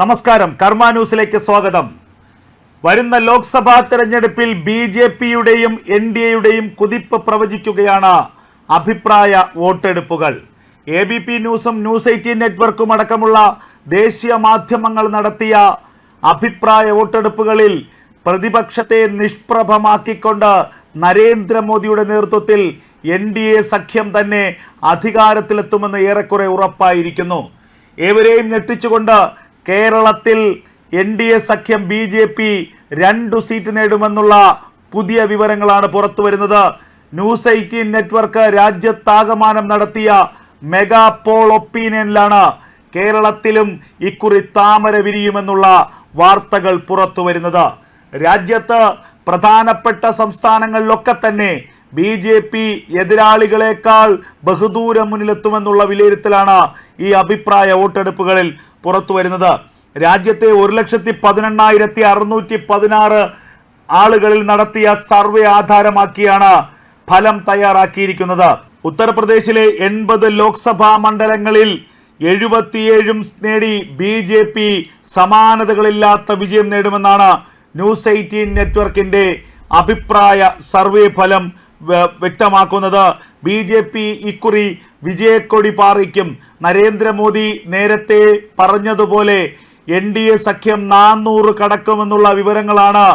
നമസ്കാരം. കർമ്മ ന്യൂസിലേക്ക് സ്വാഗതം. വരുന്ന ലോക്സഭാ തെരഞ്ഞെടുപ്പിൽ ബി ജെ പിയുടെയും എൻ ഡി എയുടെയും കുതിപ്പ് പ്രവചിക്കുകയാണ് അഭിപ്രായ വോട്ടെടുപ്പുകൾ. എ ബി പി ന്യൂസും ന്യൂസ് എയ്റ്റീൻ നെറ്റ്വർക്കും അടക്കമുള്ള ദേശീയ മാധ്യമങ്ങൾ നടത്തിയ അഭിപ്രായ വോട്ടെടുപ്പുകളിൽ പ്രതിപക്ഷത്തെ നിഷ്പ്രഭമാക്കിക്കൊണ്ട് നരേന്ദ്രമോദിയുടെ നേതൃത്വത്തിൽ എൻ ഡി എ സഖ്യം തന്നെ അധികാരത്തിലെത്തുമെന്ന് ഏറെക്കുറെ ഉറപ്പായിരിക്കുന്നു. ഏവരെയും ഞെട്ടിച്ചുകൊണ്ട് കേരളത്തിൽ എൻ ഡി എ സഖ്യം ബി ജെ പി രണ്ടു സീറ്റ് നേടുമെന്നുള്ള പുതിയ വിവരങ്ങളാണ് പുറത്തു വരുന്നത്. ന്യൂസ് എയ്റ്റീൻ നെറ്റ്വർക്ക് രാജ്യത്താകമാനം നടത്തിയ മെഗാ പോൾ ഒപ്പീനിയനിലാണ് കേരളത്തിലും ഇക്കുറി താമര വിരിയുമെന്നുള്ള വാർത്തകൾ പുറത്തു വരുന്നത്. രാജ്യത്ത് പ്രധാനപ്പെട്ട സംസ്ഥാനങ്ങളിലൊക്കെ തന്നെ ബി ജെ പി എതിരാളികളെക്കാൾ ബഹുദൂരം മുന്നിലെത്തുമെന്നുള്ള വിലയിരുത്തലാണ് ഈ അഭിപ്രായ വോട്ടെടുപ്പുകളിൽ പുറത്തു വരുന്നത്. രാജ്യത്തെ ഒരു ലക്ഷത്തി പതിനെണ്ണായിരത്തി അറുന്നൂറ്റി പതിനാറ് ആളുകളിൽ നടത്തിയ സർവേ ആധാരമാക്കിയാണ് ഫലം തയ്യാറാക്കിയിരിക്കുന്നത്. ഉത്തർപ്രദേശിലെ എൺപത് ലോക്സഭാ മണ്ഡലങ്ങളിൽ എഴുപത്തിയേഴും നേടി ബി ജെ പി സമാനതകളില്ലാത്ത വിജയം നേടുമെന്നാണ് ന്യൂസ് എയ്റ്റീൻ നെറ്റ്വർക്കിന്റെ അഭിപ്രായ സർവേ ഫലം വ്യക്തമാക്കുന്നത്. ബി ജെ പി ഇക്കുറി വിജയക്കൊടി പാറിക്കും. നരേന്ദ്രമോദി നേരത്തെ പറഞ്ഞതുപോലെ എൻ ഡി എ സഖ്യം നാനൂറ് കടക്കുമെന്നുള്ള വിവരങ്ങളാണ്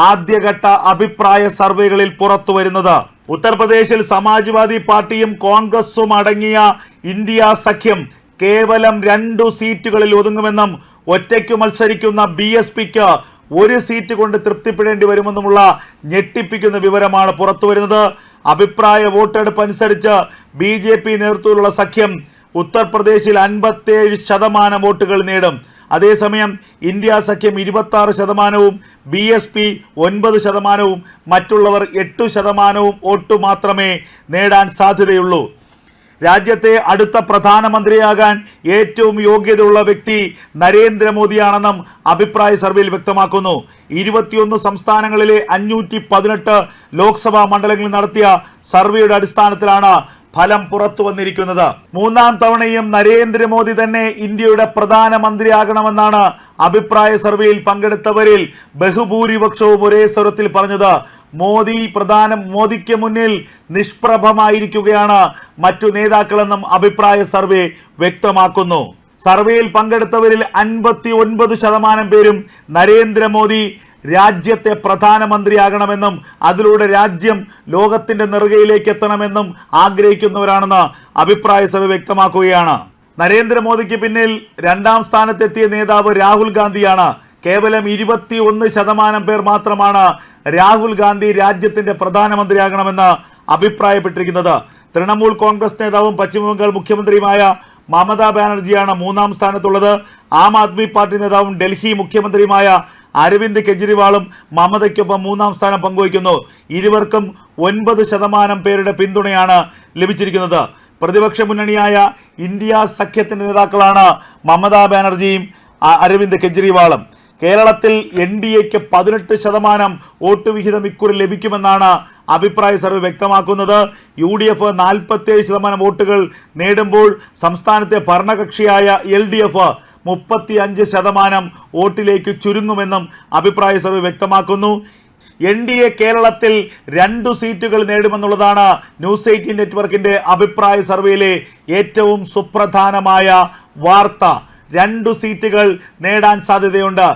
ആദ്യഘട്ട അഭിപ്രായ സർവേകളിൽ പുറത്തു വരുന്നത് ഉത്തർപ്രദേശിൽ സമാജ്വാദി പാർട്ടിയും കോൺഗ്രസും അടങ്ങിയ ഇന്ത്യ സഖ്യം കേവലം രണ്ടു സീറ്റുകളിൽ ഒതുങ്ങുമെന്നും ഒറ്റയ്ക്ക് മത്സരിക്കുന്ന ബി എസ് പിക്ക് ഒരു സീറ്റ് കൊണ്ട് തൃപ്തിപ്പെടേണ്ടി വരുമെന്നുമുള്ള ഞെട്ടിപ്പിക്കുന്ന വിവരമാണ് പുറത്തു വരുന്നത് അഭിപ്രായ വോട്ടെടുപ്പ് അനുസരിച്ച് ബി ജെ പി നേതൃത്വത്തിലുള്ള സഖ്യം ഉത്തർപ്രദേശിൽ അൻപത്തേഴ് ശതമാനം വോട്ടുകൾ നേടും. അതേസമയം ഇന്ത്യ സഖ്യം ഇരുപത്തി ശതമാനവും ബി എസ് പി ഒൻപത് ശതമാനവും മറ്റുള്ളവർ എട്ടു ശതമാനവും വോട്ട് മാത്രമേ നേടാൻ സാധ്യതയുള്ളൂ. രാജ്യത്തെ അടുത്ത പ്രധാനമന്ത്രിയാകാൻ ഏറ്റവും യോഗ്യതയുള്ള വ്യക്തി നരേന്ദ്രമോദിയാണെന്നും അഭിപ്രായ സർവേയിൽ വ്യക്തമാക്കുന്നു. ഇരുപത്തിയൊന്ന് സംസ്ഥാനങ്ങളിലെ അഞ്ഞൂറ്റി പതിനെട്ട് ലോക്സഭാ മണ്ഡലങ്ങളിൽ നടത്തിയ സർവേയുടെ അടിസ്ഥാനത്തിലാണ് ഫലം പുറത്തു വന്നിരിക്കുന്നത്. മൂന്നാം തവണയും നരേന്ദ്രമോദി തന്നെ ഇന്ത്യയുടെ പ്രധാനമന്ത്രിയാകണമെന്നാണ് അഭിപ്രായ സർവേയിൽ പങ്കെടുത്തവരിൽ ബഹുഭൂരിപക്ഷവും ഒരേ സ്വരത്തിൽ പറഞ്ഞത്. മോദി പ്രധാന മോദിക്ക് മുന്നിൽ നിഷ്പ്രഭമായിരിക്കുകയാണ് മറ്റു നേതാക്കളെന്നും അഭിപ്രായ സർവേ വ്യക്തമാക്കുന്നു. സർവേയിൽ പങ്കെടുത്തവരിൽ അൻപത്തി ഒൻപത് ശതമാനം പേരും നരേന്ദ്രമോദി രാജ്യത്തെ പ്രധാനമന്ത്രിയാകണമെന്നും അതിലൂടെ രാജ്യം ലോകത്തിന്റെ നെറുകയിലേക്ക് എത്തണമെന്നും ആഗ്രഹിക്കുന്നവരാണെന്ന് അഭിപ്രായ സഭ വ്യക്തമാക്കുകയാണ്. നരേന്ദ്രമോദിക്ക് പിന്നിൽ രണ്ടാം സ്ഥാനത്തെത്തിയ നേതാവ് രാഹുൽ ഗാന്ധിയാണ്. കേവലം ഇരുപത്തി ഒന്ന് ശതമാനം പേർ മാത്രമാണ് രാഹുൽ ഗാന്ധി രാജ്യത്തിന്റെ പ്രധാനമന്ത്രിയാകണമെന്ന് അഭിപ്രായപ്പെട്ടിരിക്കുന്നത്. തൃണമൂൽ കോൺഗ്രസ് നേതാവും പശ്ചിമബംഗാൾ മുഖ്യമന്ത്രിയുമായ മമതാ ബാനർജിയാണ് മൂന്നാം സ്ഥാനത്തുള്ളത്. ആം ആദ്മി പാർട്ടി നേതാവും ഡൽഹി മുഖ്യമന്ത്രിയുമായ അരവിന്ദ് കെജ്രിവാളും മമതയ്ക്കൊപ്പം മൂന്നാം സ്ഥാനം പങ്കുവയ്ക്കുന്നു. ഇരുവർക്കും ഒൻപത് ശതമാനം പേരുടെ പിന്തുണയാണ് ലഭിച്ചിരിക്കുന്നത്. പ്രതിപക്ഷ മുന്നണിയായ ഇന്ത്യ സഖ്യത്തിന്റെ നേതാക്കളാണ് മമതാ ബാനർജിയും അരവിന്ദ് കെജ്രിവാളും. കേരളത്തിൽ എൻ ഡി എക്ക് പതിനെട്ട് ശതമാനം വോട്ട് വിഹിതം ഇക്കുറി ലഭിക്കുമെന്നാണ് അഭിപ്രായ സർവേ വ്യക്തമാക്കുന്നത്. യു ഡി എഫ് നാൽപ്പത്തേഴ് ശതമാനം വോട്ടുകൾ നേടുമ്പോൾ സംസ്ഥാനത്തെ ഭരണകക്ഷിയായ എൽ ഡി എഫ് മുപ്പത്തി അഞ്ച് ശതമാനം വോട്ടിലേക്ക് ചുരുങ്ങുമെന്നും അഭിപ്രായ സർവേ വ്യക്തമാക്കുന്നു. എൻ ഡി എ കേരളത്തിൽ രണ്ടു സീറ്റുകൾ നേടുമെന്നുള്ളതാണ് ന്യൂസ് എയ്റ്റീൻ നെറ്റ്വർക്കിന്റെ അഭിപ്രായ സർവേയിലെ ഏറ്റവും സുപ്രധാനമായ വാർത്ത. രണ്ടു സീറ്റുകൾ നേടാൻ സാധ്യതയുണ്ട്.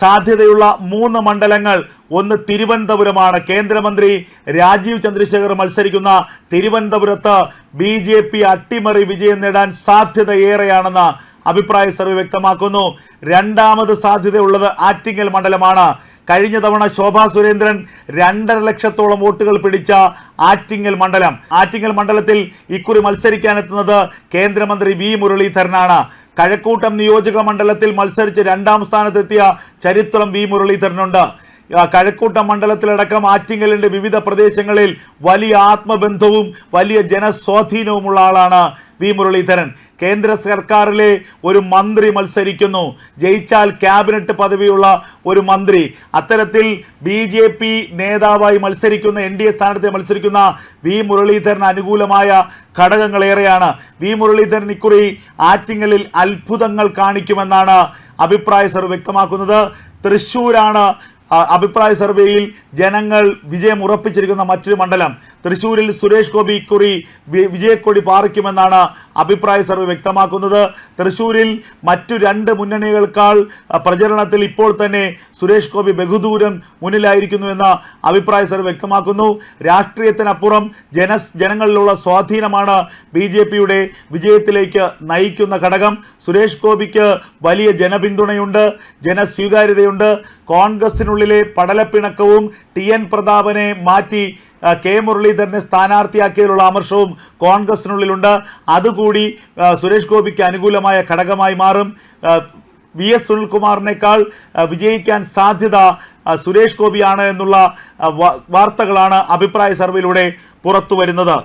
സാധ്യതയുള്ള മൂന്ന് മണ്ഡലങ്ങൾ ഒന്ന് തിരുവനന്തപുരമാണ്. കേന്ദ്രമന്ത്രി രാജീവ് ചന്ദ്രശേഖർ മത്സരിക്കുന്ന തിരുവനന്തപുരത്ത് ബി അട്ടിമറി വിജയം നേടാൻ സാധ്യത ഏറെയാണെന്ന് അഭിപ്രായ സർവേ വ്യക്തമാക്കുന്നു. രണ്ടാമത് സാധ്യതയുള്ളത് ആറ്റിങ്ങൽ മണ്ഡലമാണ്. കഴിഞ്ഞ തവണ ശോഭാ സുരേന്ദ്രൻ രണ്ടര ലക്ഷത്തോളം വോട്ടുകൾ പിടിച്ച ആറ്റിങ്ങൽ മണ്ഡലം. ആറ്റിങ്ങൽ മണ്ഡലത്തിൽ ഇക്കുറി മത്സരിക്കാനെത്തുന്നത് കേന്ദ്രമന്ത്രി വി മുരളീധരനാണ്. കഴക്കൂട്ടം നിയോജക മണ്ഡലത്തിൽ മത്സരിച്ച് രണ്ടാം സ്ഥാനത്തെത്തിയ ചരിത്രം വി മുരളീധരനുണ്ട്. കഴക്കൂട്ടം മണ്ഡലത്തിലടക്കം ആറ്റിങ്ങലിന്റെ വിവിധ പ്രദേശങ്ങളിൽ വലിയ ആത്മബന്ധവും വലിയ ജനസ്വാധീനവുമുള്ള ആളാണ് വി മുരളീധരൻ. കേന്ദ്ര സർക്കാരിലെ ഒരു മന്ത്രി മത്സരിക്കുന്നു. ജയിച്ചാൽ ക്യാബിനറ്റ് പദവിയുള്ള ഒരു മന്ത്രി. അത്തരത്തിൽ ബി ജെ പി നേതാവായി മത്സരിക്കുന്ന എൻ ഡി എ സ്ഥാനത്തെ മത്സരിക്കുന്ന വി മുരളീധരന് അനുകൂലമായ ഘടകങ്ങളേറെയാണ്. വി മുരളീധരൻ ഇക്കുറി ആറ്റിങ്ങലിൽ അത്ഭുതങ്ങൾ കാണിക്കുമെന്നാണ് അഭിപ്രായ സർവേ വ്യക്തമാക്കുന്നത്. തൃശ്ശൂരാണ് അഭിപ്രായ സർവേയിൽ ജനങ്ങൾ വിജയം ഉറപ്പിച്ചിരിക്കുന്ന മറ്റൊരു മണ്ഡലം. തൃശ്ശൂരിൽ സുരേഷ് ഗോപി ഇക്കുറി വിജയക്കൊടി പാറിക്കുമെന്നാണ് അഭിപ്രായ സർവേ വ്യക്തമാക്കുന്നത്. തൃശൂരിൽ മറ്റു രണ്ട് മുന്നണികൾക്കാൾ പ്രചരണത്തിൽ ഇപ്പോൾ തന്നെ സുരേഷ് ഗോപി ബഹുദൂരം മുന്നിലായിരിക്കുന്നുവെന്ന് അഭിപ്രായ സർവേ വ്യക്തമാക്കുന്നു. രാഷ്ട്രീയത്തിനപ്പുറം ജന ജനങ്ങളിലുള്ള സ്വാധീനമാണ് ബി ജെ പിയുടെ വിജയത്തിലേക്ക് നയിക്കുന്ന ഘടകം. സുരേഷ് ഗോപിക്ക് വലിയ ജനപിന്തുണയുണ്ട് ജനസ്വീകാര്യതയുണ്ട്. കോൺഗ്രസിനുള്ളിലെ പടലപ്പിണക്കവും ടി എൻ പ്രതാപനെ മാറ്റി കെ മുരളീധരനെ സ്ഥാനാർത്ഥിയാക്കിയതിലുള്ള അമർഷവും കോൺഗ്രസിനുള്ളിലുണ്ട്. അതുകൂടി സുരേഷ് ഗോപിക്ക് അനുകൂലമായ ഘടകമായി മാറും. വി എസ് സുനിൽകുമാറിനേക്കാൾ വിജയിക്കാൻ സാധ്യത സുരേഷ് ഗോപിയാണ് എന്നുള്ള വാർത്തകളാണ് അഭിപ്രായ സർവേയിലൂടെ പുറത്തു വരുന്നത്.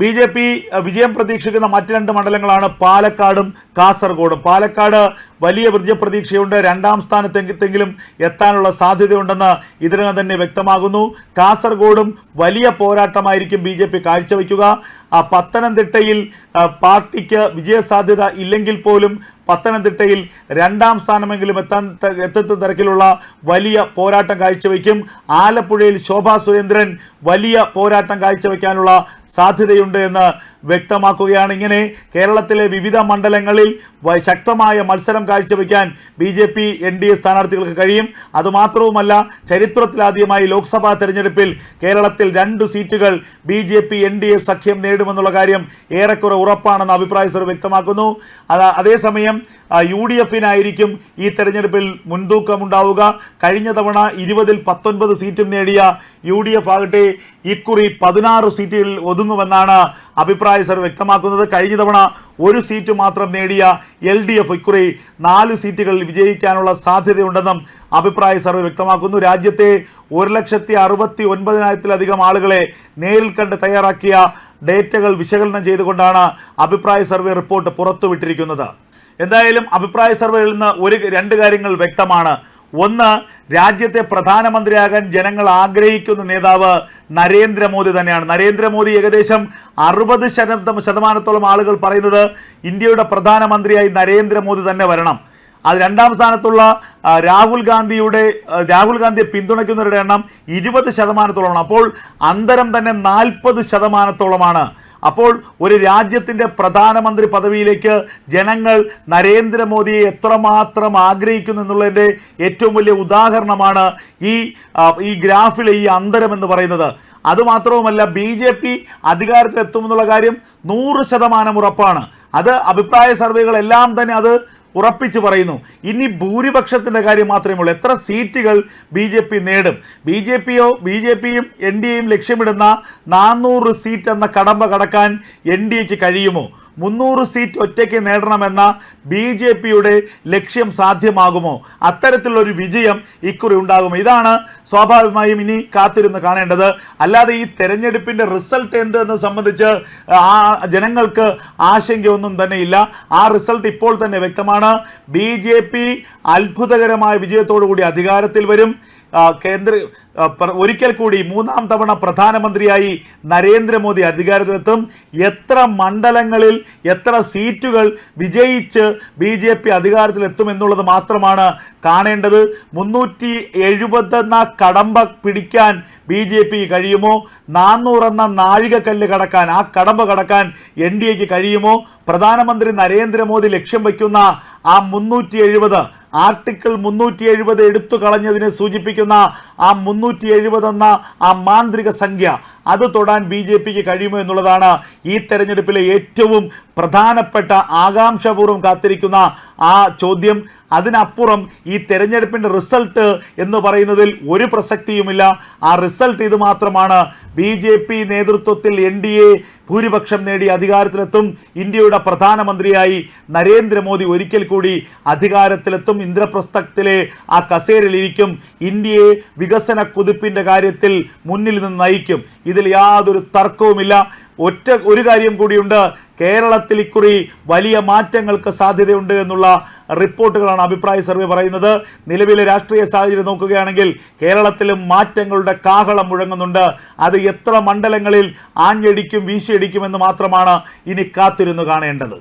ബി ജെ പി വിജയം പ്രതീക്ഷിക്കുന്ന മറ്റ് രണ്ട് മണ്ഡലങ്ങളാണ് പാലക്കാടും കാസർഗോഡും. പാലക്കാട് വലിയ വിജയപ്രതീക്ഷയുണ്ട് രണ്ടാം സ്ഥാനത്തെങ്കിലും എത്താനുള്ള സാധ്യതയുണ്ടെന്ന് ഇതിനകം തന്നെ വ്യക്തമാകുന്നു. കാസർഗോഡും വലിയ പോരാട്ടമായിരിക്കും ബി ജെ പി കാഴ്ചവെക്കുക പത്തനംതിട്ടയിൽ പാർട്ടിക്ക് വിജയസാധ്യത ഇല്ലെങ്കിൽ പോലും പത്തനംതിട്ടയിൽ രണ്ടാം സ്ഥാനമെങ്കിലും എത്താൻ എത്തുന്ന തരത്തിലുള്ള വലിയ പോരാട്ടം കാഴ്ചവെക്കും ആലപ്പുഴയിൽ ശോഭാ സുരേന്ദ്രൻ വലിയ പോരാട്ടം കാഴ്ചവെക്കാനുള്ള സാധ്യതയുണ്ട് എന്ന് വ്യക്തമാക്കുകയാണ്. ഇങ്ങനെ കേരളത്തിലെ വിവിധ മണ്ഡലങ്ങളിൽ ശക്തമായ മത്സരം കാഴ്ചവെക്കാൻ B J P N D A സ്ഥാനാർത്ഥികൾക്ക് കഴിയും. അതുമാത്രവുമല്ല ചരിത്രത്തിലാദ്യമായി ലോക്സഭാ തെരഞ്ഞെടുപ്പിൽ കേരളത്തിൽ രണ്ട് സീറ്റുകൾ B J P N D A സഖ്യം നേടുമെന്നുള്ള കാര്യം ഏറെക്കുറെ ഉറപ്പാണെന്ന് അഭിപ്രായ സർ വ്യക്തമാക്കുന്നു. അതേസമയം യു ഡി എഫിനായിരിക്കും ഈ തെരഞ്ഞെടുപ്പിൽ മുൻതൂക്കമുണ്ടാവുക. കഴിഞ്ഞ തവണ ഇരുപതിൽ പത്തൊൻപത് സീറ്റും നേടിയ യു ഡി എഫ് ആകട്ടെ ഇക്കുറി പതിനാറ് സീറ്റുകളിൽ ഒതുങ്ങുമെന്നാണ് അഭിപ്രായ സർ വ്യക്തമാക്കുന്നത് കഴിഞ്ഞ തവണ ഒരു സീറ്റ് മാത്രം നേടിയ എൽ ഡി എഫ് ഇക്കുറി നാല് സീറ്റുകളിൽ വിജയിക്കാനുള്ള സാധ്യതയുണ്ടെന്നും അഭിപ്രായ സർവേ വ്യക്തമാക്കുന്നു. രാജ്യത്തെ ഒരു ലക്ഷത്തി അറുപത്തി ഒൻപതിനായിരത്തിലധികം ആളുകളെ നേരിൽ കണ്ട് തയ്യാറാക്കിയ ഡേറ്റകൾ വിശകലനം ചെയ്തുകൊണ്ടാണ് അഭിപ്രായ സർവേ റിപ്പോർട്ട് പുറത്തുവിട്ടിരിക്കുന്നത്. എന്തായാലും അഭിപ്രായ സർവേയിൽ നിന്ന് ഒരു രണ്ട് കാര്യങ്ങൾ വ്യക്തമാണ്. ഒന്ന് രാജ്യത്തെ പ്രധാനമന്ത്രിയാകാൻ ജനങ്ങൾ ആഗ്രഹിക്കുന്ന നേതാവ് നരേന്ദ്രമോദി തന്നെയാണ്. നരേന്ദ്രമോദി ഏകദേശം അറുപത് ശതമാനം ശതമാനത്തോളം ആളുകൾ പറയുന്നത് ഇന്ത്യയുടെ പ്രധാനമന്ത്രിയായി നരേന്ദ്രമോദി തന്നെ വരണം. അത് രണ്ടാം സ്ഥാനത്തുള്ള രാഹുൽ ഗാന്ധിയുടെ രാഹുൽ ഗാന്ധിയെ പിന്തുണയ്ക്കുന്നവരുടെ എണ്ണം ഇരുപത് ശതമാനത്തോളമാണ്. അപ്പോൾ അന്തരം തന്നെ നാൽപ്പത് ശതമാനത്തോളമാണ് അപ്പോൾ ഒരു രാജ്യത്തിന്റെ പ്രധാനമന്ത്രി പദവിയിലേക്ക് ജനങ്ങൾ നരേന്ദ്രമോദിയെ എത്രമാത്രം ആഗ്രഹിക്കുന്നു എന്നുള്ളതിന്റെ ഏറ്റവും വലിയ ഉദാഹരണമാണ് ഈ ഈ ഗ്രാഫിലെ ഈ അന്തരം എന്ന് പറയുന്നത്. അതുമാത്രവുമല്ല ബി ജെ പി അധികാരത്തിലെത്തുമെന്നുള്ള കാര്യം നൂറ് ശതമാനം ഉറപ്പാണ്. അത് അഭിപ്രായ സർവേകളെല്ലാം തന്നെ അത് ഉറപ്പിച്ചു പറയുന്നു. ഇനി ഭൂരിപക്ഷത്തിന്റെ കാര്യം മാത്രമേ ഉള്ളൂ. എത്ര സീറ്റുകൾ ബി ജെ പി നേടും? ബി ജെ പിയോ ബി ജെ പിയും എൻ ഡി എയും ലക്ഷ്യമിടുന്ന നാനൂറ് സീറ്റ് എന്ന കടമ്പ കടക്കാൻ എൻ ഡി എക്ക് കഴിയുമോ? മുന്നൂറ് സീറ്റ് ഒറ്റയ്ക്ക് നേടണമെന്ന ബി ജെ പിയുടെ ലക്ഷ്യം സാധ്യമാകുമോ? അത്തരത്തിലുള്ളൊരു വിജയം ഇക്കുറി ഉണ്ടാകുമോ? ഇതാണ് സ്വാഭാവികമായും ഇനി കാത്തിരുന്ന് കാണേണ്ടത്. അല്ലാതെ ഈ തെരഞ്ഞെടുപ്പിന്റെ റിസൾട്ട് എന്ത് എന്ന് സംബന്ധിച്ച് ആ ജനങ്ങൾക്ക് ആശങ്കയൊന്നും തന്നെ ഇല്ല ആ റിസൾട്ട് ഇപ്പോൾ തന്നെ വ്യക്തമാണ്. ബി ജെ പി അത്ഭുതകരമായ വിജയത്തോടു കൂടി അധികാരത്തിൽ വരും. കേന്ദ്ര ഒരിക്കൽ കൂടി മൂന്നാം തവണ പ്രധാനമന്ത്രിയായി നരേന്ദ്രമോദി അധികാരത്തിലെത്തും. എത്ര മണ്ഡലങ്ങളിൽ എത്ര സീറ്റുകൾ വിജയിച്ച് ബി ജെ പി അധികാരത്തിലെത്തും എന്നുള്ളത് മാത്രമാണ് കാണേണ്ടത്. മുന്നൂറ്റി എഴുപതെന്ന കടമ്പ പിടിക്കാൻ ബി ജെ പി കഴിയുമോ? നാനൂറെന്ന നാഴികക്കല്ല് കടക്കാൻ ആ കടമ്പ കടക്കാൻ എൻ ഡി എക്ക് കഴിയുമോ? പ്രധാനമന്ത്രി നരേന്ദ്രമോദി ലക്ഷ്യം വയ്ക്കുന്ന ആ മുന്നൂറ്റി എഴുപത് ആർട്ടിക്കിൾ മുന്നൂറ്റി എഴുപത് എടുത്തു കളഞ്ഞതിനെ സൂചിപ്പിക്കുന്ന ആ മുന്നൂറ്റി എഴുപത് എന്ന ആ മാന്ത്രിക സംഖ്യ അത് തൊടാൻ ബി ജെ പിക്ക് കഴിയുമോ എന്നുള്ളതാണ് ഈ തെരഞ്ഞെടുപ്പിലെ ഏറ്റവും പ്രധാനപ്പെട്ട ആകാംക്ഷാപൂർവം കാത്തിരിക്കുന്ന ആ ചോദ്യം. അതിനപ്പുറം ഈ തെരഞ്ഞെടുപ്പിന്റെ റിസൾട്ട് എന്ന് പറയുന്നതിൽ ഒരു പ്രസക്തിയുമില്ല. ആ റിസൾട്ട് ഇത് മാത്രമാണ്. ബി ജെ പി നേതൃത്വത്തിൽ എൻ ഡി എ ഭൂരിപക്ഷം നേടി അധികാരത്തിലെത്തും. ഇന്ത്യയുടെ പ്രധാനമന്ത്രിയായി നരേന്ദ്രമോദി ഒരിക്കൽ കൂടി അധികാരത്തിലെത്തും. ഇന്ദ്രപ്രസ്ഥത്തിലെ ആ കസേരയിലിരിക്കും ഇന്ത്യയെ വികസന കുതിപ്പിന്റെ കാര്യത്തിൽ മുന്നിൽ നിന്ന് നയിക്കും. ഇത് ഇതിൽ യാതൊരു തർക്കവുമില്ല. ഒറ്റ ഒരു കാര്യം കൂടിയുണ്ട്. കേരളത്തിൽ ഇക്കുറി വലിയ മാറ്റങ്ങൾക്ക് സാധ്യതയുണ്ട് എന്നുള്ള റിപ്പോർട്ടുകളാണ് അഭിപ്രായ സർവേ പറയുന്നത്. നിലവിലെ രാഷ്ട്രീയ സാഹചര്യം നോക്കുകയാണെങ്കിൽ കേരളത്തിലും മാറ്റങ്ങളുടെ കാഹളം മുഴങ്ങുന്നുണ്ട്. അത് എത്ര മണ്ഡലങ്ങളിൽ ആഞ്ഞടിക്കും വീശിയടിക്കുമെന്ന് മാത്രമാണ് ഇനി കാത്തിരുന്നു കാണേണ്ടത്.